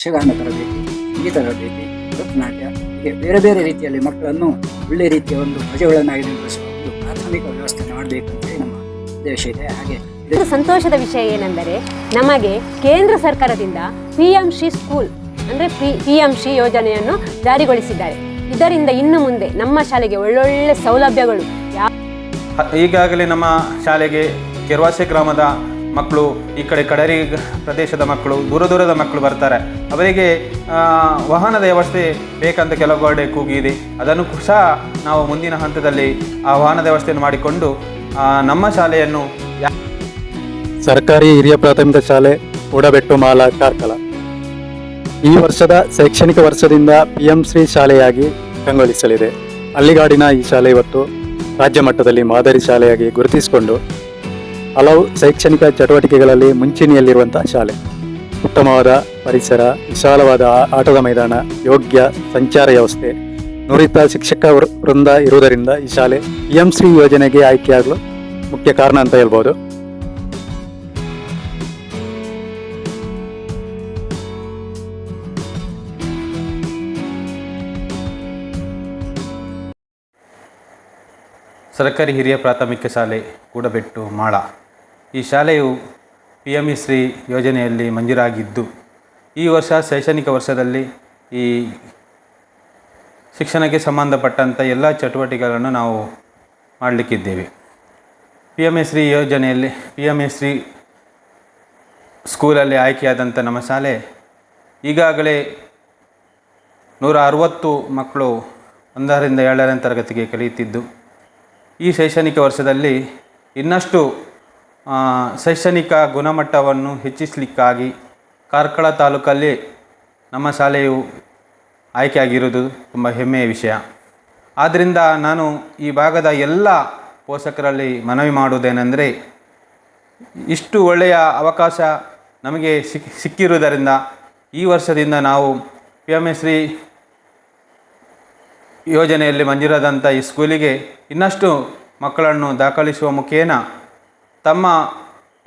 ಯಕ್ಷಗಾನ ತರಬೇತಿ ಸಂಗೀತ ತರಬೇತಿ ಭರತನಾಟ್ಯ ಹೀಗೆ ಬೇರೆ ಬೇರೆ ರೀತಿಯಲ್ಲಿ ಮಕ್ಕಳನ್ನು ಒಳ್ಳೆ ರೀತಿಯ ಒಂದು ಪ್ರಜೆಗಳನ್ನಾಗಿ ನಿರ್ವಹಿಸುವ ಒಂದು ಪ್ರಾಥಮಿಕ ವ್ಯವಸ್ಥೆ ಮಾಡಬೇಕು ಅಂತೇಳಿ ನಮ್ಮ ಉದ್ದೇಶ ಇದೆ. ಹಾಗೆ ಇದು ಸಂತೋಷದ ವಿಷಯ ಏನೆಂದರೆ ನಮಗೆ ಕೇಂದ್ರ ಸರ್ಕಾರದಿಂದ ಪಿ ಎಂ ಶ್ರೀ ಸ್ಕೂಲ್ ಅಂದರೆ ಪಿ ಪಿ ಎಂ ಶಿ ಯೋಜನೆಯನ್ನು ಜಾರಿಗೊಳಿಸಿದ್ದಾರೆ. ಇದರಿಂದ ಇನ್ನು ಮುಂದೆ ನಮ್ಮ ಶಾಲೆಗೆ ಒಳ್ಳೊಳ್ಳೆ ಸೌಲಭ್ಯಗಳು ಯಾವ ಈಗಾಗಲೇ ನಮ್ಮ ಶಾಲೆಗೆ ಕೆರ್ವಾಸೆ ಗ್ರಾಮದ ಮಕ್ಕಳು, ಈ ಕಡೆ ಕಡರಿ ಪ್ರದೇಶದ ಮಕ್ಕಳು, ದೂರ ದೂರದ ಮಕ್ಕಳು ಬರ್ತಾರೆ. ಅವರಿಗೆ ವಾಹನದ ವ್ಯವಸ್ಥೆ ಬೇಕಂತ ಕೆಲವು ಕಡೆ ಕೂಗಿದೆ ಅದನ್ನು ಸಹ ನಾವು ಮುಂದಿನ ಹಂತದಲ್ಲಿ ಆ ವಾಹನದ ವ್ಯವಸ್ಥೆಯನ್ನು ಮಾಡಿಕೊಂಡು ನಮ್ಮ ಶಾಲೆಯನ್ನು ಸರ್ಕಾರಿ ಹಿರಿಯ ಪ್ರಾಥಮಿಕ ಶಾಲೆ ಉಡಬೆಟ್ಟು ಮಾಲ, ಕಾರ್ಕಳ. ಈ ವರ್ಷದ ಶೈಕ್ಷಣಿಕ ವರ್ಷದಿಂದ ಪಿ ಎಂ ಶ್ರೀ ಶಾಲೆಯಾಗಿ ಕಂಗೊಳಿಸಲಿದೆ ಹಳ್ಳಿಗಾಡಿನ ಈ ಶಾಲೆ ಇವತ್ತು ರಾಜ್ಯ ಮಟ್ಟದಲ್ಲಿ ಮಾದರಿ ಶಾಲೆಯಾಗಿ ಗುರುತಿಸಿಕೊಂಡು ಹಲವು ಶೈಕ್ಷಣಿಕ ಚಟುವಟಿಕೆಗಳಲ್ಲಿ ಮುಂಚೂಣಿಯಲ್ಲಿರುವಂತಹ ಶಾಲೆ. ಉತ್ತಮವಾದ ಪರಿಸರ, ವಿಶಾಲವಾದ ಆಟದ ಮೈದಾನ, ಯೋಗ್ಯ ಸಂಚಾರ ವ್ಯವಸ್ಥೆ, ನುರಿತ ಶಿಕ್ಷಕ ವೃಂದ ಇರುವುದರಿಂದ ಈ ಶಾಲೆ ಎಂ ಶ್ರೀ ಯೋಜನೆಗೆ ಆಯ್ಕೆಯಾಗಲು ಮುಖ್ಯ ಕಾರಣ ಅಂತ ಹೇಳ್ಬೋದು. ಸರ್ಕಾರಿ ಹಿರಿಯ ಪ್ರಾಥಮಿಕ ಶಾಲೆ ಕೂಡಬೆಟ್ಟು ಮಾಳ. ಈ ಶಾಲೆಯು ಪಿ ಎಂ ಶ್ರೀ ಯೋಜನೆಯಲ್ಲಿ ಮಂಜೂರಾಗಿದ್ದು, ಈ ವರ್ಷ ಶೈಕ್ಷಣಿಕ ವರ್ಷದಲ್ಲಿ ಈ ಶಿಕ್ಷಣಕ್ಕೆ ಸಂಬಂಧಪಟ್ಟಂಥ ಎಲ್ಲ ಚಟುವಟಿಕೆಗಳನ್ನು ನಾವು ಮಾಡಲಿಕ್ಕಿದ್ದೇವೆ. ಪಿ ಎಂ ಎ ಶ್ರೀ ಯೋಜನೆಯಲ್ಲಿ ಪಿ ಎಂ ಎ ಶ್ರೀ ಸ್ಕೂಲಲ್ಲಿ ಆಯ್ಕೆಯಾದಂಥ ನಮ್ಮ ಶಾಲೆ ಈಗಾಗಲೇ ನೂರ ಅರವತ್ತು ಮಕ್ಕಳು ಒಂದರಿಂದ ಏಳನೇ ತರಗತಿಗೆ ಕಲಿಯುತ್ತಿದ್ದು, ಈ ಶೈಕ್ಷಣಿಕ ವರ್ಷದಲ್ಲಿ ಇನ್ನಷ್ಟು ಶೈಕ್ಷಣಿಕ ಗುಣಮಟ್ಟವನ್ನು ಹೆಚ್ಚಿಸಲಿಕ್ಕಾಗಿ ಕಾರ್ಕಳ ತಾಲೂಕಲ್ಲಿ ನಮ್ಮ ಶಾಲೆಯು ಆಯ್ಕೆಯಾಗಿರುವುದು ತುಂಬ ಹೆಮ್ಮೆಯ ವಿಷಯ. ಆದ್ದರಿಂದ ನಾನು ಈ ಭಾಗದ ಎಲ್ಲ ಪೋಷಕರಲ್ಲಿ ಮನವಿ ಮಾಡುವುದೇನೆಂದರೆ, ಇಷ್ಟು ಒಳ್ಳೆಯ ಅವಕಾಶ ನಮಗೆ ಸಿಕ್, ಸಿಕ್ಕಿರುವುದರಿಂದ ಈ ವರ್ಷದಿಂದ ನಾವು ಪಿ ಎಂ ಎಸ್ ಯೋಜನೆಯಲ್ಲಿ ಮಂಜೂರಾದಂಥ ಈ ಸ್ಕೂಲಿಗೆ ಇನ್ನಷ್ಟು ಮಕ್ಕಳನ್ನು ದಾಖಲಿಸುವ ಮುಖೇನ ತಮ್ಮ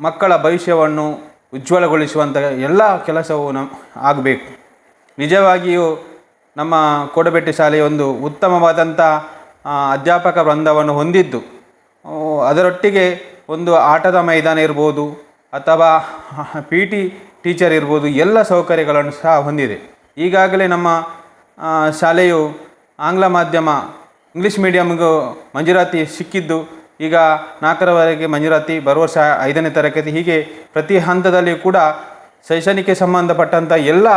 ಮಕ್ಕಳ ಭವಿಷ್ಯವನ್ನು ಉಜ್ವಲಗೊಳಿಸುವಂಥ ಎಲ್ಲ ಕೆಲಸವು ನಮ್ಮ ಆಗಬೇಕು. ನಿಜವಾಗಿಯೂ ನಮ್ಮ ಕೋಡಬೆಟ್ಟಿ ಶಾಲೆ ಒಂದು ಉತ್ತಮವಾದಂಥ ಅಧ್ಯಾಪಕ ವೃಂದವನ್ನು ಹೊಂದಿದ್ದು. ಅದರೊಟ್ಟಿಗೆ ಒಂದು ಆಟದ ಮೈದಾನ ಇರ್ಬೋದು, ಅಥವಾ ಪಿ ಟಿ ಟೀಚರ್ ಇರ್ಬೋದು, ಎಲ್ಲ ಸೌಕರ್ಯಗಳನ್ನು ಸಹ ಹೊಂದಿದೆ. ಈಗಾಗಲೇ ನಮ್ಮ ಶಾಲೆಯು ಆಂಗ್ಲ ಮಾಧ್ಯಮ, ಇಂಗ್ಲೀಷ್ ಮೀಡಿಯಮ್ಗೂ ಮಂಜೂರಾತಿ ಸಿಕ್ಕಿದ್ದು ಈಗ ನಾಲ್ಕರವರೆಗೆ ಮಂಜೂರಾತಿ ಬರುವ ವರ್ಷ ಐದನೇ ತರಗತಿ. ಹೀಗೆ ಪ್ರತಿ ಹಂತದಲ್ಲಿಯೂ ಕೂಡ ಶೈಕ್ಷಣಿಕ ಸಂಬಂಧಪಟ್ಟಂಥ ಎಲ್ಲ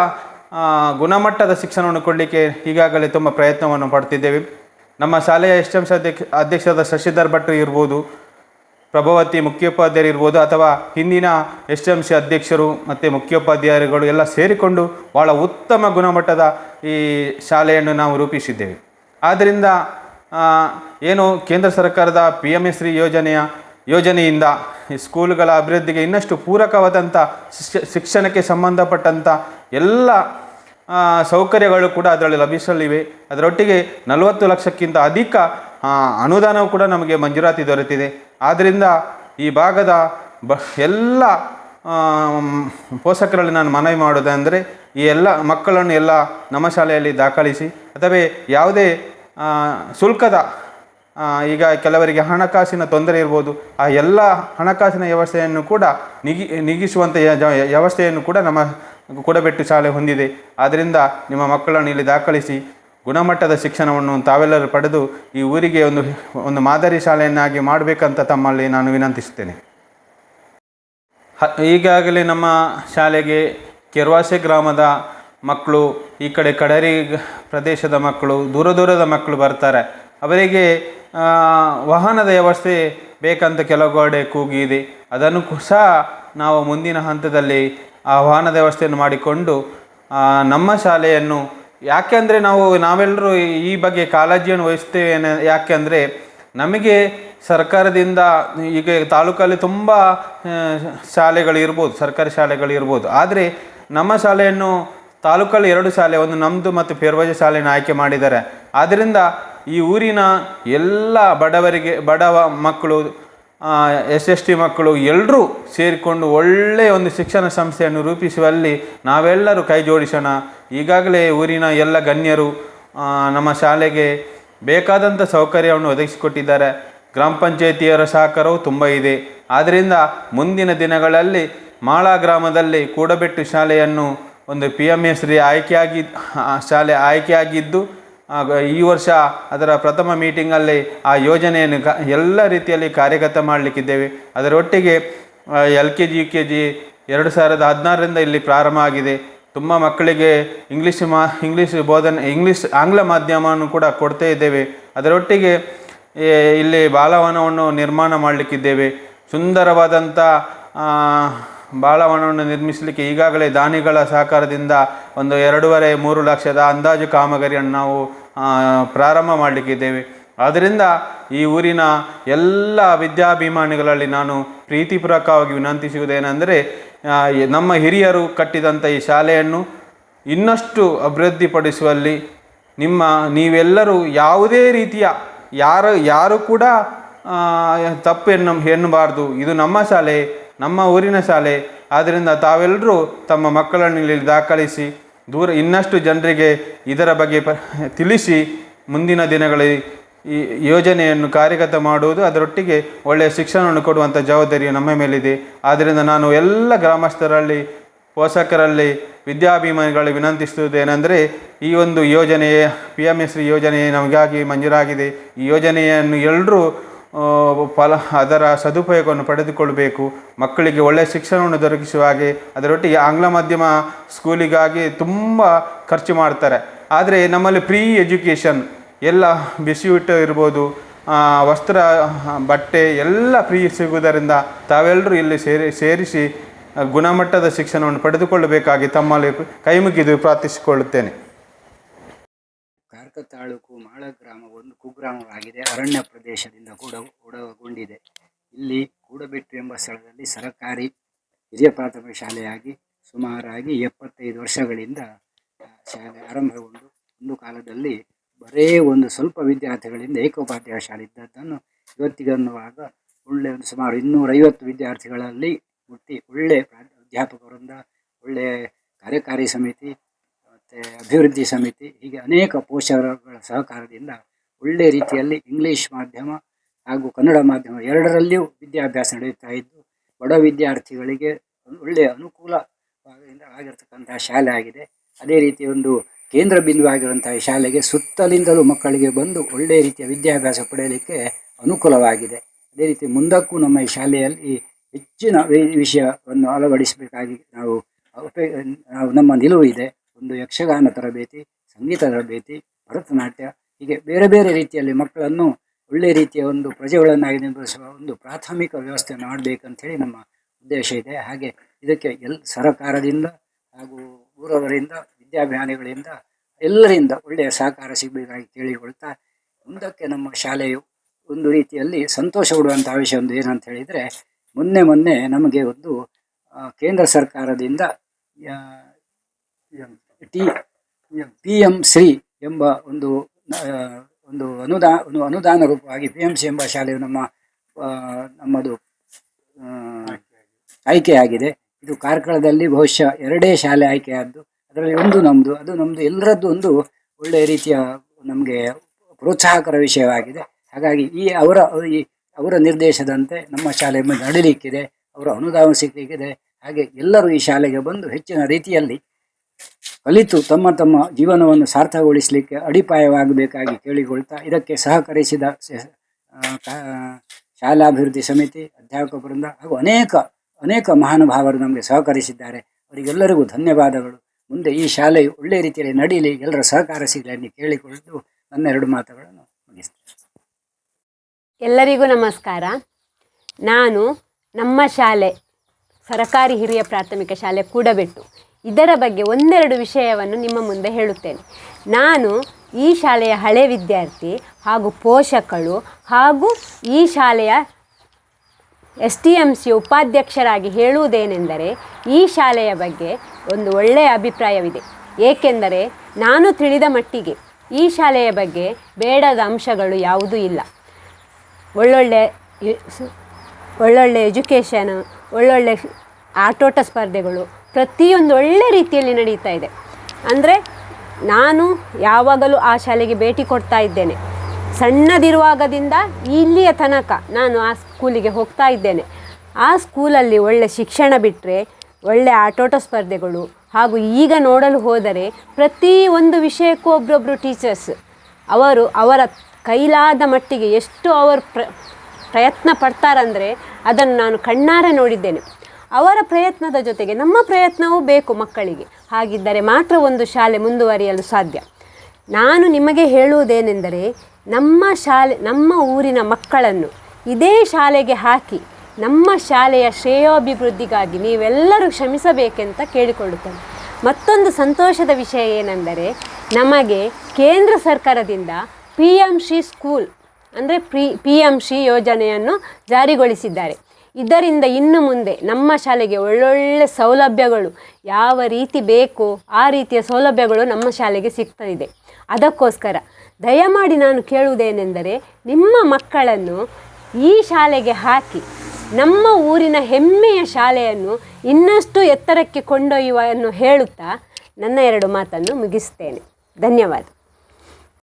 ಗುಣಮಟ್ಟದ ಶಿಕ್ಷಣವನ್ನು ಕೊಡಲಿಕ್ಕೆ ಈಗಾಗಲೇ ತುಂಬ ಪ್ರಯತ್ನವನ್ನು ಪಡ್ತಿದ್ದೇವೆ. ನಮ್ಮ ಶಾಲೆಯ ಎಸ್ ಎಂ ಅಧ್ಯಕ್ಷ, ಅಧ್ಯಕ್ಷರಾದ ಶಶಿಧರ್ ಭಟ್ ಇರ್ಬೋದು, ಪ್ರಭಾವತಿ ಮುಖ್ಯೋಪಾಧ್ಯಾಯರು ಇರ್ಬೋದು, ಅಥವಾ ಹಿಂದಿನ ಎಸ್ ಎಂ ಸಿ ಅಧ್ಯಕ್ಷರು ಮತ್ತು ಮುಖ್ಯೋಪಾಧ್ಯಾಯರುಗಳು ಎಲ್ಲ ಸೇರಿಕೊಂಡು ಭಾಳ ಉತ್ತಮ ಗುಣಮಟ್ಟದ ಈ ಶಾಲೆಯನ್ನು ನಾವು ರೂಪಿಸಿದ್ದೇವೆ. ಆದ್ದರಿಂದ ಏನು ಕೇಂದ್ರ ಸರ್ಕಾರದ ಪಿ ಎಂ ಎಸ್ ಶ್ರೀ ಯೋಜನೆಯ ಯೋಜನೆಯಿಂದ ಈ ಸ್ಕೂಲುಗಳ ಅಭಿವೃದ್ಧಿಗೆ ಇನ್ನಷ್ಟು ಪೂರಕವಾದಂಥ ಶಿಕ್ಷ, ಶಿಕ್ಷಣಕ್ಕೆ ಸಂಬಂಧಪಟ್ಟಂಥ ಎಲ್ಲ ಸೌಕರ್ಯಗಳು ಕೂಡ ಅದರಲ್ಲಿ ಲಭಿಸಲಿವೆ. ಅದರೊಟ್ಟಿಗೆ ನಲವತ್ತು ಲಕ್ಷಕ್ಕಿಂತ ಅಧಿಕ ಅನುದಾನವು ಕೂಡ ನಮಗೆ ಮಂಜೂರಾತಿ ದೊರೆತಿದೆ. ಆದ್ದರಿಂದ ಈ ಭಾಗದ ಬ, ಎಲ್ಲ ಪೋಷಕರಲ್ಲಿ ನಾನು ಮನವಿ ಮಾಡೋದಂದರೆ ಈ ಎಲ್ಲ ಮಕ್ಕಳನ್ನು ಎಲ್ಲ ನಮ್ಮ ಶಾಲೆಯಲ್ಲಿ ದಾಖಲಿಸಿ, ಅಥವಾ ಯಾವುದೇ ಶುಲ್ಕದ ಈಗ ಕೆಲವರಿಗೆ ಹಣಕಾಸಿನ ತೊಂದರೆ ಇರ್ಬೋದು, ಆ ಎಲ್ಲ ಹಣಕಾಸಿನ ವ್ಯವಸ್ಥೆಯನ್ನು ಕೂಡ ನಿಗಿ ನಿಗಿಸುವಂಥ ವ್ಯವಸ್ಥೆಯನ್ನು ಕೂಡ ನಮ್ಮ ಕೂಡಬೆಟ್ಟು ಶಾಲೆ ಹೊಂದಿದೆ. ಆದ್ದರಿಂದ ನಿಮ್ಮ ಮಕ್ಕಳನ್ನು ಇಲ್ಲಿ ದಾಖಲಿಸಿ ಗುಣಮಟ್ಟದ ಶಿಕ್ಷಣವನ್ನು ತಾವೆಲ್ಲರೂ ಪಡೆದು ಈ ಊರಿಗೆ ಒಂದು ಒಂದು ಮಾದರಿ ಶಾಲೆಯನ್ನಾಗಿ ಮಾಡಬೇಕಂತ ತಮ್ಮಲ್ಲಿ ನಾನು ವಿನಂತಿಸುತ್ತೇನೆ. ಈಗಾಗಲೇ ನಮ್ಮ ಶಾಲೆಗೆ ಕೆರ್ವಾಸೆ ಗ್ರಾಮದ ಮಕ್ಕಳು, ಈ ಕಡೆ ಕಡರಿ ಪ್ರದೇಶದ ಮಕ್ಕಳು, ದೂರ ದೂರದ ಮಕ್ಕಳು ಬರ್ತಾರೆ. ಅವರಿಗೆ ವಾಹನದ ವ್ಯವಸ್ಥೆ ಬೇಕಂತ ಕೆಲವು ಕಡೆ ಕೂಗಿದೆ ಅದನ್ನು ಸಹ ನಾವು ಮುಂದಿನ ಹಂತದಲ್ಲಿ ಆ ವಾಹನದ ವ್ಯವಸ್ಥೆಯನ್ನು ಮಾಡಿಕೊಂಡು ನಮ್ಮ ಶಾಲೆಯನ್ನು ಯಾಕೆಂದರೆ ನಾವು, ನಾವೆಲ್ಲರೂ ಈ ಬಗ್ಗೆ ಕಾಳಜಿಯನ್ನು ವಹಿಸ್ತೇವೆ ಯಾಕೆಂದರೆ ನಮಗೆ ಸರ್ಕಾರದಿಂದ, ಈಗ ತಾಲೂಕಲ್ಲಿ ತುಂಬ ಶಾಲೆಗಳು ಇರ್ಬೋದು, ಸರ್ಕಾರಿ ಶಾಲೆಗಳು ಇರ್ಬೋದು. ಆದರೆ, ನಮ್ಮ ಶಾಲೆಯನ್ನು ತಾಲೂಕಲ್ಲಿ ಎರಡು ಶಾಲೆ, ಒಂದು ನಮ್ಮದು ಮತ್ತು ಪೇರ್ವಜ ಶಾಲೆಯನ್ನು ಆಯ್ಕೆ ಮಾಡಿದ್ದಾರೆ. ಆದ್ದರಿಂದ ಈ ಊರಿನ ಎಲ್ಲ ಬಡವರಿಗೆ, ಬಡವ ಮಕ್ಕಳು ಎಸ್ ಎಸ್ ಟಿ ಮಕ್ಕಳು ಎಲ್ಲರೂ ಸೇರಿಕೊಂಡು ಒಳ್ಳೆಯ ಒಂದು ಶಿಕ್ಷಣ ಸಂಸ್ಥೆಯನ್ನು ರೂಪಿಸುವಲ್ಲಿ ನಾವೆಲ್ಲರೂ ಕೈ ಜೋಡಿಸೋಣ. ಈಗಾಗಲೇ ಊರಿನ ಎಲ್ಲ ಗಣ್ಯರು ನಮ್ಮ ಶಾಲೆಗೆ ಬೇಕಾದಂಥ ಸೌಕರ್ಯವನ್ನು ಒದಗಿಸಿಕೊಟ್ಟಿದ್ದಾರೆ. ಗ್ರಾಮ ಪಂಚಾಯಿತಿಯರ ಸಹಕಾರವು ತುಂಬ ಇದೆ. ಆದ್ದರಿಂದ ಮುಂದಿನ ದಿನಗಳಲ್ಲಿ ಮಾಳಾ ಗ್ರಾಮದಲ್ಲಿ ಕೂಡಬೆಟ್ಟು ಶಾಲೆಯನ್ನು ಒಂದು ಪಿ ಎಂ ಎಸ್ ಶ್ರೀ ಆಯ್ಕೆಯಾಗಿ ಶಾಲೆ ಆಯ್ಕೆಯಾಗಿದ್ದು ಈ ವರ್ಷ ಅದರ ಪ್ರಥಮ ಮೀಟಿಂಗಲ್ಲಿ ಆ ಯೋಜನೆಯನ್ನು ಎಲ್ಲ ರೀತಿಯಲ್ಲಿ ಕಾರ್ಯಗತ ಮಾಡಲಿಕ್ಕಿದ್ದೇವೆ. ಅದರೊಟ್ಟಿಗೆ L K G U K G ಎರಡು ಸಾವಿರದ ಹದಿನಾರರಿಂದ ಇಲ್ಲಿ ಪ್ರಾರಂಭ ಆಗಿದೆ. ತುಂಬ ಮಕ್ಕಳಿಗೆ ಇಂಗ್ಲೀಷ್ ಮಾ ಇಂಗ್ಲೀಷ್ ಬೋಧನೆ ಇಂಗ್ಲೀಷ್ ಆಂಗ್ಲ ಮಾಧ್ಯಮವನ್ನು ಕೂಡ ಕೊಡ್ತಾ ಇದ್ದೇವೆ. ಅದರೊಟ್ಟಿಗೆ ಇಲ್ಲಿ ಬಾಲವನವನ್ನು ನಿರ್ಮಾಣ ಮಾಡಲಿಕ್ಕಿದ್ದೇವೆ. ಸುಂದರವಾದಂಥ ಆ, ಬಾಲವನವನ್ನು ನಿರ್ಮಿಸಲಿಕ್ಕೆ ಈಗಾಗಲೇ ದಾನಿಗಳ ಸಹಕಾರದಿಂದ ಒಂದು ಎರಡೂವರೆ ಮೂರು ಲಕ್ಷದ ಅಂದಾಜು ಕಾಮಗಾರಿಯನ್ನು ನಾವು ಪ್ರಾರಂಭ ಮಾಡಲಿಕ್ಕಿದ್ದೇವೆ ಆದ್ದರಿಂದ ಈ ಊರಿನ ಎಲ್ಲ ವಿದ್ಯಾಭಿಮಾನಿಗಳಲ್ಲಿ ನಾನು ಪ್ರೀತಿಪೂರ್ವಕವಾಗಿ ವಿನಂತಿಸುವುದೇನೆಂದರೆ ನಮ್ಮ ಹಿರಿಯರು ಕಟ್ಟಿದಂಥ ಈ ಶಾಲೆಯನ್ನು ಇನ್ನಷ್ಟು ಅಭಿವೃದ್ಧಿಪಡಿಸುವಲ್ಲಿ ನಿಮ್ಮ ನೀವೆಲ್ಲರೂ ಯಾವುದೇ ರೀತಿಯ ಯಾರು ಯಾರು ಕೂಡ ತಪ್ಪು ಎನ್ನು ಎನ್ನಬಾರ್ದು ಇದು ನಮ್ಮ ಶಾಲೆ. ನಮ್ಮ ಊರಿನ ಶಾಲೆ. ಆದ್ದರಿಂದ ತಾವೆಲ್ಲರೂ ತಮ್ಮ ಮಕ್ಕಳನ್ನು ಇಲ್ಲಿ ದಾಖಲಿಸಿ, ದೂರ ಇನ್ನಷ್ಟು ಜನರಿಗೆ ಇದರ ಬಗ್ಗೆ ಪ, ತಿಳಿಸಿ ಮುಂದಿನ ದಿನಗಳಲ್ಲಿ ಈ ಯೋಜನೆಯನ್ನು ಕಾರ್ಯಗತ ಮಾಡುವುದು ಅದರೊಟ್ಟಿಗೆ ಒಳ್ಳೆಯ ಶಿಕ್ಷಣವನ್ನು ಕೊಡುವಂಥ ಜವಾಬ್ದಾರಿಯು ನಮ್ಮ ಮೇಲಿದೆ. ಆದ್ದರಿಂದ ನಾನು ಎಲ್ಲ ಗ್ರಾಮಸ್ಥರಲ್ಲಿ, ಪೋಷಕರಲ್ಲಿ, ವಿದ್ಯಾಭಿಮಾನಿಗಳಲ್ಲಿ ವಿನಂತಿಸುವುದೇನೆಂದರೆ ಈ ಒಂದು ಯೋಜನೆಯ, ಪಿ ಎಂ ಎಸ್ ಯೋಜನೆ ನಮಗಾಗಿ ಮಂಜೂರಾಗಿದೆ. ಈ ಯೋಜನೆಯನ್ನು ಎಲ್ಲರೂ ಫಲ, ಅದರ ಸದುಪಯೋಗವನ್ನು ಪಡೆದುಕೊಳ್ಳಬೇಕು ಮಕ್ಕಳಿಗೆ ಒಳ್ಳೆಯ ಶಿಕ್ಷಣವನ್ನು ದೊರಕಿಸುವ ಹಾಗೆ ಅದರೊಟ್ಟಿಗೆ ಆಂಗ್ಲ ಮಾಧ್ಯಮ ಸ್ಕೂಲಿಗಾಗಿ ತುಂಬ ಖರ್ಚು ಮಾಡ್ತಾರೆ. ಆದರೆ ನಮ್ಮಲ್ಲಿ ಫ್ರೀ ಎಜುಕೇಷನ್, ಎಲ್ಲ ಬಿಸಿಯೂಟ ಇರ್ಬೋದು ವಸ್ತ್ರ, ಬಟ್ಟೆ ಎಲ್ಲ ಫ್ರೀ ಸಿಗುವುದರಿಂದ ತಾವೆಲ್ಲರೂ ಇಲ್ಲಿ ಸೇರಿ, ಸೇರಿಸಿ ಗುಣಮಟ್ಟದ ಶಿಕ್ಷಣವನ್ನು ಪಡೆದುಕೊಳ್ಳಬೇಕಾಗಿ ತಮ್ಮಲ್ಲಿ ಕೈಮುಗಿದು ಪ್ರಾರ್ಥಿಸಿಕೊಳ್ಳುತ್ತೇನೆ. ಕಾರ್ಕ ತಾಲೂಕು ಮಾಳ ಗ್ರಾಮ ಒಂದು ಕುಗ್ರಾಮವಾಗಿದೆ. ಅರಣ್ಯ ಪ್ರದೇಶದಿಂದ ಕೂಡ ಒಡಗೊಂಡಿದೆ. ಇಲ್ಲಿ ಕೂಡಬೆಟ್ಟು ಎಂಬ ಸ್ಥಳದಲ್ಲಿ ಸರಕಾರಿ ಹಿರಿಯ ಪ್ರಾಥಮಿಕ ಶಾಲೆಯಾಗಿ ಸುಮಾರಾಗಿ ಎಪ್ಪತ್ತೈದು ವರ್ಷಗಳಿಂದ ಶಾಲೆ ಆರಂಭಗೊಂಡು ಒಂದು ಕಾಲದಲ್ಲಿ ಬರೇ ಒಂದು ಸ್ವಲ್ಪ ವಿದ್ಯಾರ್ಥಿಗಳಿಂದ ಏಕೋಪಾಧ್ಯಾಯ ಶಾಲೆ ಇದ್ದದ್ದನ್ನು ಇವತ್ತಿಗನ್ನುವಾಗ ಒಳ್ಳೆ ಒಂದು ಸುಮಾರು ಇನ್ನೂರೈವತ್ತು ವಿದ್ಯಾರ್ಥಿಗಳಲ್ಲಿ ಮುಟ್ಟಿ ಒಳ್ಳೆಯ ಪ್ರಾ- ಅಧ್ಯಾಪಕರಿಂದ ಒಳ್ಳೆಯ ಕಾರ್ಯಕಾರಿ ಸಮಿತಿ ಮತ್ತು ಅಭಿವೃದ್ಧಿ ಸಮಿತಿ, ಹೀಗೆ ಅನೇಕ ಪೋಷಕರುಗಳ ಸಹಕಾರದಿಂದ ಒಳ್ಳೆಯ ರೀತಿಯಲ್ಲಿ ಇಂಗ್ಲೀಷ್ ಮಾಧ್ಯಮ ಹಾಗೂ ಕನ್ನಡ ಮಾಧ್ಯಮ ಎರಡರಲ್ಲಿಯೂ ವಿದ್ಯಾಭ್ಯಾಸ ನಡೆಯುತ್ತಾ ಇದ್ದು, ಬಡ ವಿದ್ಯಾರ್ಥಿಗಳಿಗೆ ಒಳ್ಳೆಯ ಅನುಕೂಲ ಆಗಿರ್ತಕ್ಕಂತಹ ಶಾಲೆ ಆಗಿದೆ. ಅದೇ ರೀತಿ ಒಂದು ಕೇಂದ್ರ ಬಿಂದುವಾಗಿರುವಂತಹ ಈ ಶಾಲೆಗೆ ಸುತ್ತಲಿಂದಲೂ ಮಕ್ಕಳಿಗೆ ಬಂದು ಒಳ್ಳೆಯ ರೀತಿಯ ವಿದ್ಯಾಭ್ಯಾಸ ಪಡೆಯಲಿಕ್ಕೆ ಅನುಕೂಲವಾಗಿದೆ. ಅದೇ ರೀತಿ ಮುಂದಕ್ಕೂ ನಮ್ಮ ಈ ಶಾಲೆಯಲ್ಲಿ ಹೆಚ್ಚಿನ ವಿಷಯವನ್ನು ಅಳವಡಿಸಬೇಕಾಗಿ ನಾವು ನಾವು ನಮ್ಮ ನಿಲುವು ಇದೆ. ಒಂದು ಯಕ್ಷಗಾನ ತರಬೇತಿ, ಸಂಗೀತ ತರಬೇತಿ, ಭರತನಾಟ್ಯ, ಹೀಗೆ ಬೇರೆ ಬೇರೆ ರೀತಿಯಲ್ಲಿ ಮಕ್ಕಳನ್ನು ಒಳ್ಳೆಯ ರೀತಿಯ ಒಂದು ಪ್ರಜೆಗಳನ್ನಾಗಿ ನಿರ್ಮಿಸುವ ಒಂದು ಪ್ರಾಥಮಿಕ ವ್ಯವಸ್ಥೆಯನ್ನು ಮಾಡಬೇಕಂಥೇಳಿ ನಮ್ಮ ಉದ್ದೇಶ ಇದೆ. ಹಾಗೆ ಇದಕ್ಕೆ ಎಲ್ ಸರಕಾರದಿಂದ ಹಾಗೂ ಊರವರಿಂದ ವಿದ್ಯಾಭಿಮಾನಿಗಳಿಂದ ಎಲ್ಲರಿಂದ ಒಳ್ಳೆಯ ಸಹಕಾರ ಸಿಗಬೇಕಾಗಿ ಕೇಳಿಕೊಳ್ತಾ ಮುಂದಕ್ಕೆ ನಮ್ಮ ಶಾಲೆಯು ಒಂದು ರೀತಿಯಲ್ಲಿ ಸಂತೋಷ ಕೊಡುವಂಥ ವಿಷಯ ಒಂದು ಏನಂತ ಹೇಳಿದರೆ ಮೊನ್ನೆ ಮೊನ್ನೆ ನಮಗೆ ಒಂದು ಕೇಂದ್ರ ಸರ್ಕಾರದಿಂದ ಟಿ ಪಿ ಎಂ ಶ್ರೀ ಎಂಬ ಒಂದು ಒಂದು ಅನುದಾನ ಅನುದಾನ ರೂಪವಾಗಿ ಪಿ ಎಂ ಸಿ ಎಂಬ ಶಾಲೆಯು ನಮ್ಮ ನಮ್ಮದು ಆಯ್ಕೆಯಾಗಿದೆ. ಇದು ಕಾರ್ಕಳದಲ್ಲಿ ಬಹುಶಃ ಎರಡೇ ಶಾಲೆ ಆಯ್ಕೆಯಾದ್ದು. ಅದರಲ್ಲಿ ಒಂದು ನಮ್ಮದು ಅದು ನಮ್ಮದು ಎಲ್ಲರದ್ದು ಒಂದು ಒಳ್ಳೆಯ ರೀತಿಯ ನಮಗೆ ಪ್ರೋತ್ಸಾಹಕರ ವಿಷಯವಾಗಿದೆ. ಹಾಗಾಗಿ ಈ ಅವರ ಈ ಅವರ ನಿರ್ದೇಶದಂತೆ ನಮ್ಮ ಶಾಲೆ ನಡೀಲಿಕ್ಕಿದೆ. ಅವರ ಅನುದಾನ ಸಿಗಲಿಕ್ಕಿದೆ. ಹಾಗೆ ಎಲ್ಲರೂ ಈ ಶಾಲೆಗೆ ಬಂದು ಹೆಚ್ಚಿನ ರೀತಿಯಲ್ಲಿ ಕಲಿತು ತಮ್ಮ ತಮ್ಮ ಜೀವನವನ್ನು ಸಾರ್ಥಕಗೊಳಿಸಲಿಕ್ಕೆ ಅಡಿಪಾಯವಾಗಬೇಕಾಗಿ ಕೇಳಿಕೊಳ್ತಾ ಇದಕ್ಕೆ ಸಹಕರಿಸಿದ ಶಾಲಾಭಿವೃದ್ಧಿ ಸಮಿತಿ, ಅಧ್ಯಾಪಕ ವೃಂದ ಹಾಗೂ ಅನೇಕ ಅನೇಕ ಮಹಾನುಭಾವರು ನಮಗೆ ಸಹಕರಿಸಿದ್ದಾರೆ. ಅವರಿಗೆಲ್ಲರಿಗೂ ಧನ್ಯವಾದಗಳು. ಮುಂದೆ ಈ ಶಾಲೆಯು ಒಳ್ಳೆಯ ರೀತಿಯಲ್ಲಿ ನಡೀಲಿ, ಎಲ್ಲರ ಸಹಕಾರ ಸಿಗಲಿ ಎಂದು ಕೇಳಿಕೊಳ್ಳಲು ನನ್ನ ಎರಡು ಮಾತುಗಳನ್ನು ಮುಗಿಸ್ತೇನೆ. ಎಲ್ಲರಿಗೂ ನಮಸ್ಕಾರ. ನಾನು ನಮ್ಮ ಶಾಲೆ, ಸರಕಾರಿ ಹಿರಿಯ ಪ್ರಾಥಮಿಕ ಶಾಲೆ ಕೂಡಬೆಟ್ಟು ಇದರ ಬಗ್ಗೆ ಒಂದೆರಡು ವಿಷಯವನ್ನು ನಿಮ್ಮ ಮುಂದೆ ಹೇಳುತ್ತೇನೆ. ನಾನು ಈ ಶಾಲೆಯ ಹಳೆ ವಿದ್ಯಾರ್ಥಿ ಹಾಗೂ ಪೋಷಕರು ಹಾಗೂ ಈ ಶಾಲೆಯ ಎಸ್ ಟಿ ಎಂ ಸಿ ಉಪಾಧ್ಯಕ್ಷರಾಗಿ ಹೇಳುವುದೇನೆಂದರೆ, ಈ ಶಾಲೆಯ ಬಗ್ಗೆ ಒಂದು ಒಳ್ಳೆಯ ಅಭಿಪ್ರಾಯವಿದೆ. ಏಕೆಂದರೆ, ನಾನು ತಿಳಿದ ಮಟ್ಟಿಗೆ ಈ ಶಾಲೆಯ ಬಗ್ಗೆ ಬೇಡದ ಅಂಶಗಳು ಯಾವುದೂ ಇಲ್ಲ. ಒಳ್ಳೊಳ್ಳೆ ಒಳ್ಳೊಳ್ಳೆ ಎಜುಕೇಷನ್, ಒಳ್ಳೊಳ್ಳೆ ಆಟೋಟ ಸ್ಪರ್ಧೆಗಳು ಪ್ರತಿಯೊಂದು ಒಳ್ಳೆ ರೀತಿಯಲ್ಲಿ ನಡೀತಾ ಇದೆ. ಅಂದರೆ ನಾನು ಯಾವಾಗಲೂ ಆ ಶಾಲೆಗೆ ಭೇಟಿ ಕೊಡ್ತಾ ಇದ್ದೇನೆ. ಸಣ್ಣದಿರುವಾಗದಿಂದ ಇಲ್ಲಿಯ ತನಕ ನಾನು ಆ ಸ್ಕೂಲಿಗೆ ಹೋಗ್ತಾ ಇದ್ದೇನೆ. ಆ ಸ್ಕೂಲಲ್ಲಿ ಒಳ್ಳೆ ಶಿಕ್ಷಣ ಬಿಟ್ಟರೆ ಒಳ್ಳೆ ಆಟೋಟ ಸ್ಪರ್ಧೆಗಳು ಹಾಗೂ ಈಗ ನೋಡಲು ಹೋದರೆ ಪ್ರತಿ ಒಂದು ವಿಷಯಕ್ಕೂ ಒಬ್ಬರೊಬ್ಬರು ಟೀಚರ್ಸ್ ಅವರು ಅವರ ಕೈಲಾದ ಮಟ್ಟಿಗೆ ಎಷ್ಟು ಅವರು ಪ್ರ, ಪ್ರಯತ್ನ ಪಡ್ತಾರಂದರೆ ಅದನ್ನು ನಾನು ಕಣ್ಣಾರೆ ನೋಡಿದ್ದೇನೆ. ಅವರ ಪ್ರಯತ್ನದ ಜೊತೆಗೆ ನಮ್ಮ ಪ್ರಯತ್ನವೂ ಬೇಕು ಮಕ್ಕಳಿಗೆ. ಹಾಗಿದ್ದರೆ ಮಾತ್ರ ಒಂದು ಶಾಲೆ ಮುಂದುವರಿಯಲು ಸಾಧ್ಯ. ನಾನು ನಿಮಗೆ ಹೇಳುವುದೇನೆಂದರೆ, ನಮ್ಮ ಶಾಲೆ, ನಮ್ಮ ಊರಿನ ಮಕ್ಕಳನ್ನು ಇದೇ ಶಾಲೆಗೆ ಹಾಕಿ ನಮ್ಮ ಶಾಲೆಯ ಶ್ರೇಯೋಭಿವೃದ್ಧಿಗಾಗಿ ನೀವೆಲ್ಲರೂ ಶ್ರಮಿಸಬೇಕೆಂತ ಕೇಳಿಕೊಳ್ಳುತ್ತೇನೆ. ಮತ್ತೊಂದು ಸಂತೋಷದ ವಿಷಯ ಏನೆಂದರೆ, ನಮಗೆ ಕೇಂದ್ರ ಸರ್ಕಾರದಿಂದ ಪಿ ಎಂ ಶಿ ಸ್ಕೂಲ್, ಅಂದರೆ ಪ್ರಿ ಪಿ ಎಂ ಶಿ ಯೋಜನೆಯನ್ನು ಜಾರಿಗೊಳಿಸಿದ್ದಾರೆ. ಇದರಿಂದ ಇನ್ನು ಮುಂದೆ ನಮ್ಮ ಶಾಲೆಗೆ ಒಳ್ಳೊಳ್ಳೆ ಸೌಲಭ್ಯಗಳು ಯಾವ ರೀತಿ ಬೇಕೋ ಆ ರೀತಿಯ ಸೌಲಭ್ಯಗಳು ನಮ್ಮ ಶಾಲೆಗೆ ಸಿಗ್ತಾ ಇದೆ ಅದಕ್ಕೋಸ್ಕರ ದಯಮಾಡಿ ನಾನು ಕೇಳುವುದೇನೆಂದರೆ ನಿಮ್ಮ ಮಕ್ಕಳನ್ನು ಈ ಶಾಲೆಗೆ ಹಾಕಿ ನಮ್ಮ ಊರಿನ ಹೆಮ್ಮೆಯ ಶಾಲೆಯನ್ನು ಇನ್ನಷ್ಟು ಎತ್ತರಕ್ಕೆ ಕೊಂಡೊಯ್ಯುವ ಅನ್ನು ಹೇಳುತ್ತಾ ನನ್ನ ಎರಡು ಮಾತನ್ನು ಮುಗಿಸ್ತೇನೆ. ಧನ್ಯವಾದ.